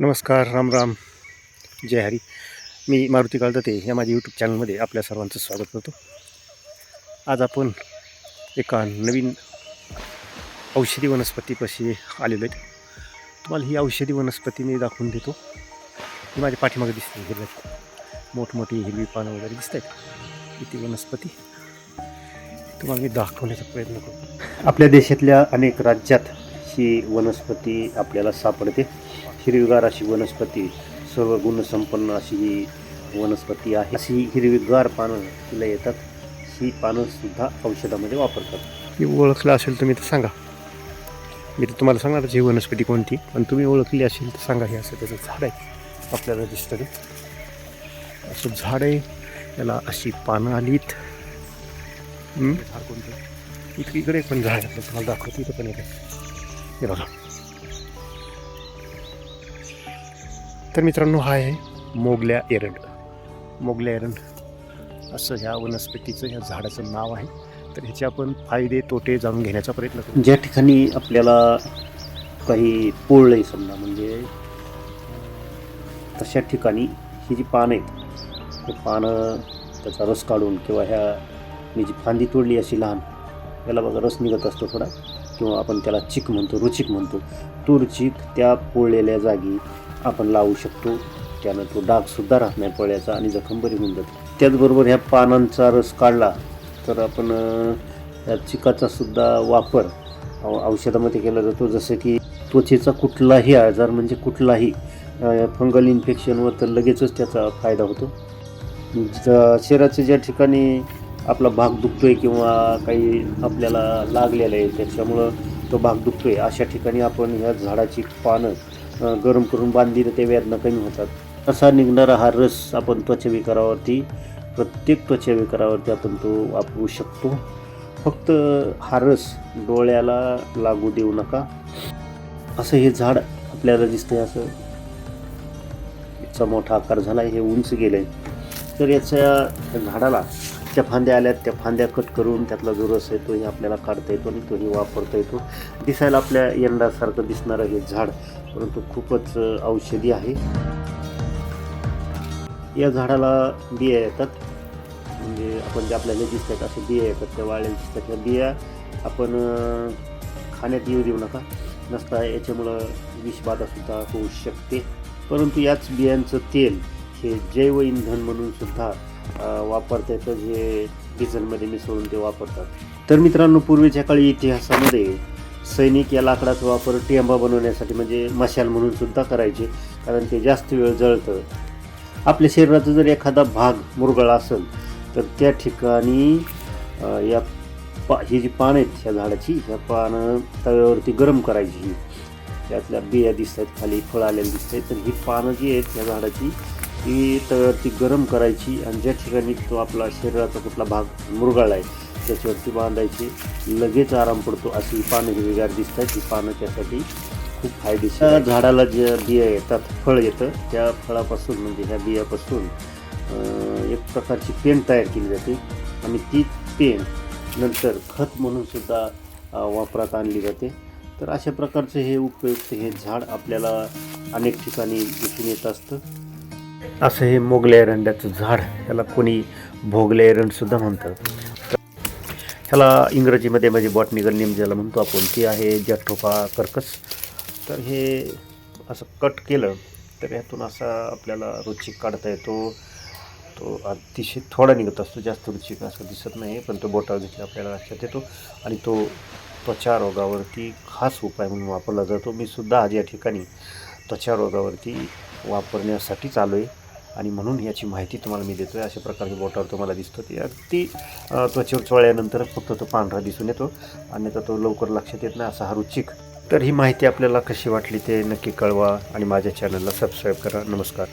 नमस्कार राम राम. जय हरी. मी मारुती काळदते या माझ्या यूट्यूब चॅनलमध्ये आपल्या सर्वांचं स्वागत करतो. आज आपण एका नवीन औषधी वनस्पतीपाशी आलेलो आहेत. तुम्हाला ही औषधी वनस्पती मी दाखवून देतो. ही माझ्या पाठीमागे दिसते हिरव्या मोठमोठी हिरवी पानं वगैरे दिसत आहेत. ती वनस्पती. तुम्हाला मी दाखवण्याचा प्रयत्न करतो. आपल्या देशातल्या अनेक राज्यात ही वनस्पती आपल्याला सापडते. हिरवीगार अशी वनस्पती सर्व गुणसंपन्न अशी ही वनस्पती आहे. अशी हिरवीगार पानं तिला येतात. ही पानंसुद्धा औषधामध्ये वापरतात. ती ओळखलं असेल तुम्ही तर सांगा. मी तर तुम्हाला सांगणार ही वनस्पती कोणती. पण तुम्ही ओळखली असेल तर सांगा हे असं त्याचं झाड आहे. आपल्याला दिसतं असं झाड आहे. याला अशी पानं आलीत. झाड कोणतं इकडे इकडे पण झाड आहे. तुम्हाला दाखवतो इथं पण एक आहे. हे बघा. तर मित्रांनो हा आहे मोगल्या एरंड. मोगल्या एरंड असं ह्या वनस्पतीचं ह्या झाडाचं नाव आहे. तर ह्याचे आपण फायदे तोटे जाणून घेण्याचा प्रयत्न करू. ज्या ठिकाणी आपल्याला काही पोळलं समजा म्हणजे तशा ठिकाणी ही जी पानं आहेत ते पानं त्याचा रस काढून किंवा ह्या मी जी फांदी तोडली अशी लहान याला बघा रस निघत असतो थोडा किंवा आपण त्याला चिक म्हणतो रुचिक म्हणतो. तो रुचिक त्या पोळलेल्या जागी आपण लावू शकतो. त्यानं तो डागसुद्धा राहत नाही पळ्याचा आणि जखम बरी होऊन जाते. त्याचबरोबर ह्या पानांचा रस काढला तर आपण या चिकाचा सुद्धा वापर औ- औषधामध्ये केला जातो. जसं की त्वचेचा कुठलाही आजार म्हणजे कुठलाही फंगल इन्फेक्शनवर तर लगेचच त्याचा फायदा होतो. ज- शरीराच्या ज्या ठिकाणी आपला भाग दुखतो आहे किंवा काही आपल्याला लागलेलं आहे त्याच्यामुळं तो भाग दुखतो आहे अशा ठिकाणी आपण ह्या झाडाची पानं गरम करून बांधली तर ते वेदना कमी होतात. असा निघणारा हा रस आपण त्वचाविकारावरती प्रत्येक त्वचाविकारावरती आपण तो वापरू शकतो. फक्त हा रस डोळ्याला लागू देऊ नका. असं हे झाड आपल्याला दिसतंय असं. याचा मोठा आकार झाला हे उंच आहे तर याच्या झाडाला त्या फांद्या आल्यात त्या फांद्या कट करून त्यातला जो रस आहे तोही आपल्याला काढता येतो आणि तोही वापरता येतो. दिसायला आपल्या यंडासारखं दिसणारं हे झाड परंतु खूपच औषधी आहे. या झाडाला बिया येतात. म्हणजे आपण जे आपल्याला दिसतात असे बिया येतात त्या वाळलेल्या दिसतात. त्या बिया आपण खाण्यात येऊ देऊ नका. नसता याच्यामुळं विषबाधासुद्धा होऊ शकते. परंतु याच बियांचं तेल हे जैव इंधन म्हणून सुद्धा वापरता येतं जे डिझेलमध्ये मिसळून ते वापरतात. तर मित्रांनो पूर्वीच्या काळी इतिहासामध्ये सैनिक या लाकडाचा वापर टेंबा बनवण्यासाठी म्हणजे मशाल म्हणून सुद्धा करायचे कारण ते जास्त वेळ जळतं. आपल्या शरीराचा जर एखादा भाग मुरगळा असेल तर त्या ठिकाणी या पा ही जी पानं आहेत ह्या झाडाची ह्या पानं तव्यावरती गरम करायची. ही त्यातल्या बिया दिसत आहेत खाली फळं आलेली दिसत आहेत तर ही पानं जी आहेत ह्या झाडाची ती तव्यावरती गरम करायची आणि ज्या ठिकाणी तो आपला शरीराचा कुठला भाग मुरगाळला आहे त्याच्यावरती बांधायची. लगेच आराम पडतो अशी पानं हिरवीगार दिसत आहेत. ही पानं त्यासाठी खूप फायदेशीर झाडाला ज्या बिया येतात फळ येतं त्या फळापासून म्हणजे ह्या बियापासून एक प्रकारची पेन तयार केली जाते. आणि ती पेन नंतर खत म्हणून सुद्धा वापरात आणली जाते. तर अशा प्रकारचं हे उपयुक्त हे झाड आपल्याला अनेक ठिकाणी दिसून येत असतं. असं हे मोगल्या एरंड्याचं झाड ह्याला कोणी भोगल्या एरंडसुद्धा म्हणतात. ह्याला इंग्रजीमध्ये म्हणजे बॉटनिकल नेम ज्याला म्हणतो आपण ती आहे जठोपा कर्कस. तर हे असं कट केलं तर ह्यातून असा आपल्याला रुचिक काढता येतो. तो अतिशय थोडा निघत असतो जास्त रुचिक असं दिसत नाही पण तो बोटावर घेतला आपल्याला लक्षात येतो. आणि तो त्वचा रोगावरती खास उपाय म्हणून वापरला जातो. मी सुद्धा आज या ठिकाणी त्वचा रोगावरती वापरण्यासाठी चालू आहे. आणि म्हणून याची माहिती तुम्हाला मी देतो आहे अशा प्रकारच्या बोटावर तुम्हाला दिसतो. ते अगदी त्वचेवर चोळल्यानंतर फक्त तो पांढरा दिसून येतो. अन्यथा तो लवकर लक्षात येत नाही. असा हा रुचिक. तर ही माहिती आपल्याला कशी वाटली ते नक्की कळवा. आणि माझ्या चॅनलला सबस्क्राईब करा. नमस्कार.